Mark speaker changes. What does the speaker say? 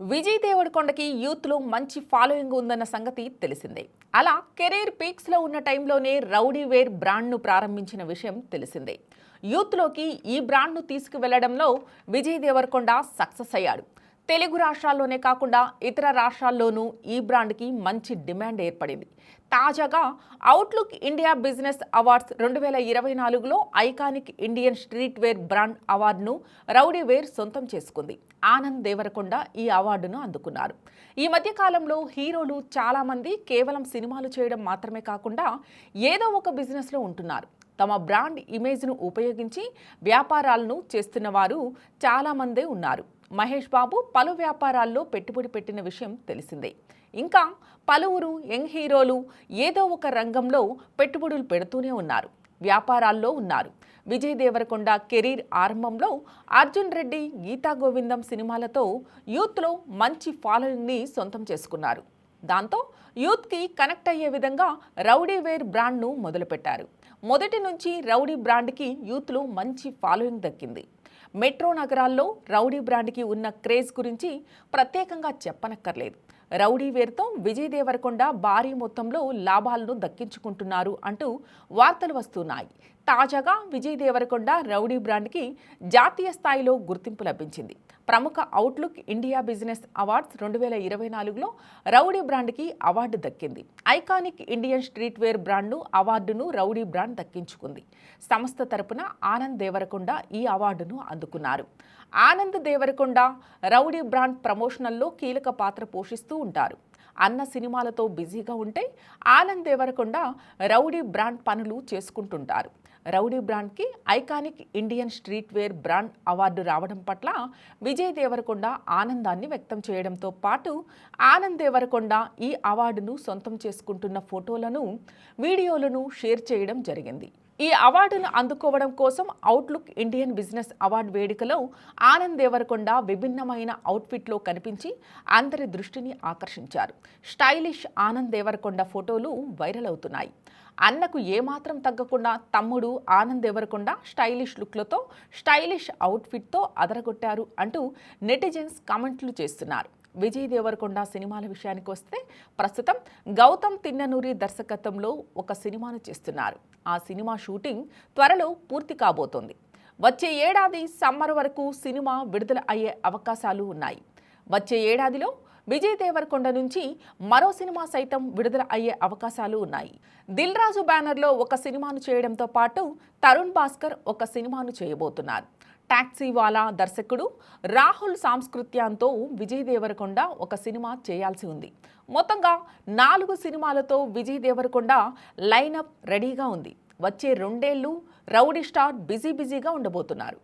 Speaker 1: విజయ్ దేవరకొండకి యూత్లో మంచి ఫాలోయింగ్ ఉందన్న సంగతి తెలిసిందే. అలా కెరీర్ పీక్స్లో ఉన్న టైంలోనే రౌడీ వేర్ బ్రాండ్ను ప్రారంభించిన విషయం తెలిసిందే. యూత్లోకి ఈ బ్రాండ్ను తీసుకువెళ్ళడంలో విజయ్ దేవరకొండ సక్సెస్ అయ్యాడు. తెలుగు రాష్ట్రాల్లోనే కాకుండా ఇతర రాష్ట్రాల్లోనూ ఈ బ్రాండ్కి మంచి డిమాండ్ ఏర్పడింది. తాజాగా అవుట్లుక్ ఇండియా బిజినెస్ అవార్డ్స్ రెండు వేల ఇరవై నాలుగులో iconic Indian street wear brand అవార్డును రౌడీ వేర్ సొంతం చేసుకుంది. ఆనంద్ దేవరకొండ ఈ అవార్డును అందుకున్నారు. ఈ మధ్య కాలంలో హీరోలు చాలామంది కేవలం సినిమాలు చేయడం మాత్రమే కాకుండా ఏదో ఒక బిజినెస్లో ఉంటున్నారు. తమ బ్రాండ్ ఇమేజ్ను ఉపయోగించి వ్యాపారాలను చేస్తున్న వారు చాలామందే ఉన్నారు. మహేష్ బాబు పలు వ్యాపారాల్లో పెట్టుబడి పెట్టిన విషయం తెలిసిందే. ఇంకా పలువురు యంగ్ హీరోలు ఏదో ఒక రంగంలో పెట్టుబడులు పెడుతూనే ఉన్నారు. వ్యాపారాల్లో ఉన్నారు. విజయ్ దేవరకొండ కెరీర్ ఆరంభంలో అర్జున్ రెడ్డి గీతా గోవిందం సినిమాలతో యూత్లో మంచి ఫాలోయింగ్ని సొంతం చేసుకున్నారు. దాంతో యూత్కి కనెక్ట్ అయ్యే విధంగా రౌడీ వేర్ బ్రాండ్ను మొదలుపెట్టారు. మొదటి నుంచి రౌడీ బ్రాండ్కి యూత్లో మంచి ఫాలోయింగ్ దక్కింది. మెట్రో నగరాల్లో రౌడీ బ్రాండ్కి ఉన్న క్రేజ్ గురించి ప్రత్యేకంగా చెప్పనక్కర్లేదు. రౌడీ వేర్తో విజయ్ దేవరకొండ భారీ మొత్తంలో లాభాలను దక్కించుకుంటున్నారు అంటూ వార్తలు వస్తున్నాయి. తాజాగా విజయ్ దేవరకొండ రౌడీ బ్రాండ్కి జాతీయ స్థాయిలో గుర్తింపు లభించింది. ప్రముఖ అవుట్లుక్ ఇండియా బిజినెస్ అవార్డ్స్ రెండు వేల ఇరవై నాలుగులో రౌడీ బ్రాండ్కి అవార్డు దక్కింది. ఐకానిక్ ఇండియన్ స్ట్రీట్ వేర్ బ్రాండ్ను అవార్డును రౌడీ బ్రాండ్ దక్కించుకుంది. సంస్థ తరపున ఆనంద్ దేవరకొండ ఈ అవార్డును అందుకున్నారు. ఆనంద్ దేవరకొండ రౌడీ బ్రాండ్ ప్రమోషనల్లో కీలక పాత్ర పోషిస్తూ ఉంటారు. అన్న సినిమాలతో బిజీగా ఉంటే ఆనంద్ దేవరకొండ రౌడీ బ్రాండ్ పనులు చేసుకుంటుంటారు. Rowdy బ్రాండ్కి iconic Indian street wear brand award రావడం పట్ల విజయ్ దేవరకొండ ఆనందాన్ని వ్యక్తం చేయడంతో పాటు ఆనంద్ దేవరకొండ ఈ అవార్డును సొంతం చేసుకుంటున్న ఫోటోలను వీడియోలను షేర్ చేయడం జరిగింది. ఈ అవార్డును అందుకోవడం కోసం అవుట్లుక్ ఇండియన్ బిజినెస్ అవార్డు వేడుకలో ఆనంద్ దేవరకొండ విభిన్నమైన అవుట్ఫిట్లో కనిపించి అందరి దృష్టిని ఆకర్షించారు. స్టైలిష్ ఆనంద్ దేవరకొండ ఫోటోలు వైరల్ అవుతున్నాయి. అన్నకు ఏమాత్రం తగ్గకుండా తమ్ముడు ఆనంద్ దేవరకొండ స్టైలిష్ లుక్లతో స్టైలిష్ అవుట్ఫిట్తో అదరగొట్టారు అంటూ నెటిజన్స్ కామెంట్లు చేస్తున్నారు. విజయ్ దేవరకొండ సినిమాల విషయానికి వస్తే ప్రస్తుతం గౌతమ్ తిన్ననూరి దర్శకత్వంలో ఒక సినిమాను చేస్తున్నారు. ఆ సినిమా షూటింగ్ త్వరలో పూర్తి కాబోతోంది. వచ్చే ఏడాది సమ్మర్ వరకు సినిమా విడుదల అయ్యే అవకాశాలు ఉన్నాయి. వచ్చే ఏడాదిలో విజయ్ దేవరకొండ నుంచి మరో సినిమా సైతం విడుదల అయ్యే అవకాశాలు ఉన్నాయి. దిల్ రాజు బ్యానర్లో ఒక సినిమాను చేయడంతో పాటు తరుణ్ భాస్కర్ ఒక సినిమాను చేయబోతున్నారు. ట్యాక్సీవాలా దర్శకుడు రాహుల్ సాంస్కృత్యంతో విజయ్ దేవరకొండ ఒక సినిమా చేయాల్సి ఉంది. మొత్తంగా నాలుగు సినిమాలతో విజయ్ దేవరకొండ లైనప్ రెడీగా ఉంది. వచ్చే రెండేళ్ళు రౌడీ స్టార్ బిజీ బిజీగా ఉండబోతున్నారు.